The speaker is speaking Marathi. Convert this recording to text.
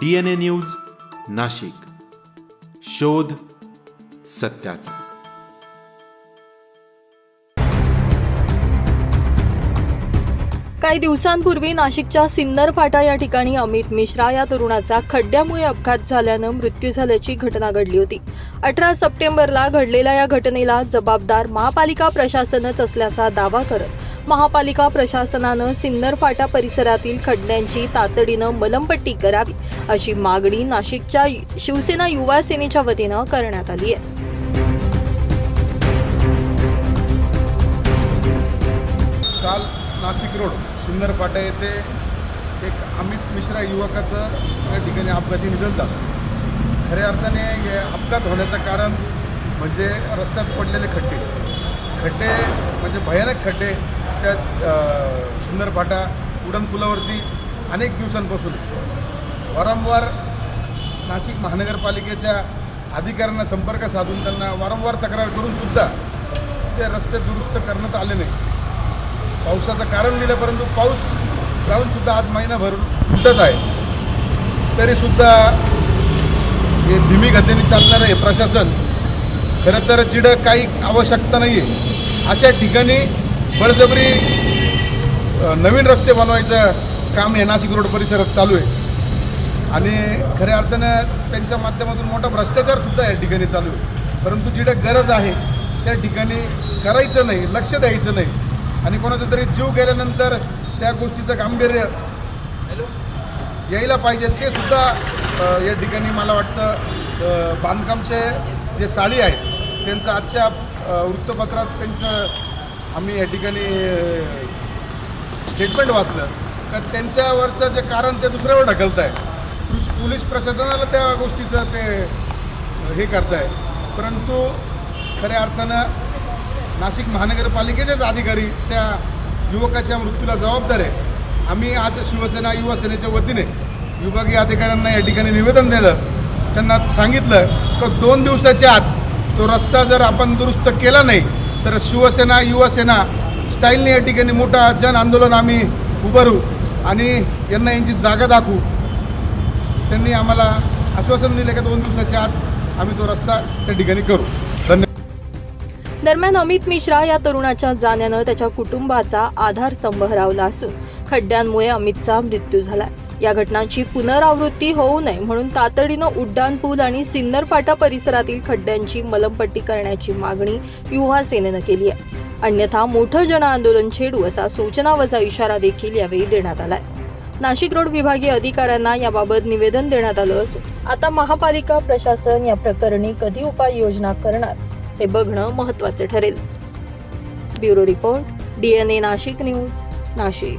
D N A news Nashik. शोध सत्याचा. काही दिवसांपूर्वी नाशिकच्या सिन्नर फाटा या ठिकाणी अमित मिश्रा या तरुणाचा खड्ड्यामुळे अपघात झाल्यानं मृत्यू झाल्याची घटना घडली होती. अठरा सप्टेंबरला घडलेल्या या घटनेला जबाबदार महापालिका प्रशासनच असल्याचा दावा करत महापालिका प्रशासनानं सिन्नर फाटा परिसरातील खड्ड्यांची तातडीनं मलमपट्टी करावी अशी मागणी नाशिकच्या शिवसेना युवा सेनेच्या वतीनं करण्यात आली आहे. काल नाशिक रोड सिन्नर फाटा येथे एक अमित मिश्रा युवकाचं या ठिकाणी अपघाती निधन झालं खऱ्या अर्थाने हे अपघात होण्याचं कारण म्हणजे रस्त्यात पडलेले खड्डे. खड्डे म्हणजे भयानक खड्डे. त्या सुंदर फाटा उडण अनेक दिवसांपासून. वारंवार नाशिक महानगरपालिकेच्या अधिकाऱ्यांना संपर्क साधून त्यांना वारंवार तक्रार करूनसुद्धा ते रस्ते दुरुस्त करण्यात आले नाही पावसाचं कारण दिलं परंतु पाऊस जाऊनसुद्धा आज महिनाभर उलटत आहे. तरीसुद्धा हे धीमी गतीने चालणारं हे प्रशासन खरं तर चिडं काही आवश्यकता नाही आहे अशा ठिकाणी बळजबरी नवीन रस्ते बनवायचं काम हे नाशिक रोड परिसरात चालू आहे. आणि खऱ्या अर्थानं त्यांच्या माध्यमातून मोठा भ्रष्टाचार सुद्धा या ठिकाणी चालू आहे. परंतु जिथं गरज आहे त्या ठिकाणी करायचं नाही लक्ष द्यायचं नाही. आणि कोणाचा तरी जीव गेल्यानंतर त्या गोष्टीचं गांभीर्य यायला पाहिजे ते सुद्धा या ठिकाणी मला वाटतं बांधकामचे जे साळी आहेत त्यांचं आजच्या वृत्तपत्रात त्यांचं आम्ही या ठिकाणी स्टेटमेंट वाचलं. का त्यांच्यावरचं जे कारण ते दुसऱ्यावर ढकलत आहे पोलीस प्रशासनाला त्या गोष्टीचं ते हे करत आहे परंतु खऱ्या अर्थानं नाशिक महानगरपालिकेचेच अधिकारी त्या युवकाच्या मृत्यूला जबाबदार आहे आम्ही आज शिवसेना युवासेनेच्या वतीने विभागीय अधिकाऱ्यांना या ठिकाणी निवेदन दिलं. त्यांना सांगितलं की दोन दिवसाच्या आत तो रस्ता जर आपण दुरुस्त केला नाही तर शिवसेना युवासेना स्टाईलने या ठिकाणी मोठा जन आंदोलन आम्ही उभारू आणि यांना यांची जागा दाखवू. त्यांनी आम्हाला आश्वासन दिले की दोन दिवसाच्या आत आम्ही तो रस्ता त्या ठिकाणी करू. धन्यवाद. दरम्यान अमित मिश्रा या तरुणाच्या जाण्यानं त्याच्या कुटुंबाचा आधारस्तंभ हरवला असून खड्ड्यांमुळे अमितचा मृत्यू झाला या घटनांची पुनरावृत्ती होऊ नये म्हणून तातडीनं उड्डाण पूल आणि सिन्नर फाटा परिसरातील खड्ड्यांची मलमपट्टी करण्याची मागणी युवा सेनेनं केली आहे. अन्यथा मोठं जनआंदोलन छेडू असा सूचनावजा इशारा देखील यावेळी देण्यात आलाय. नाशिक रोड विभागीय अधिकाऱ्यांना याबाबत निवेदन देण्यात आलं असून आता महापालिका प्रशासन या प्रकरणी कधी उपाययोजना करणार हे बघणं महत्वाचं ठरेल. Bureau report DNA Nashik news Nashik.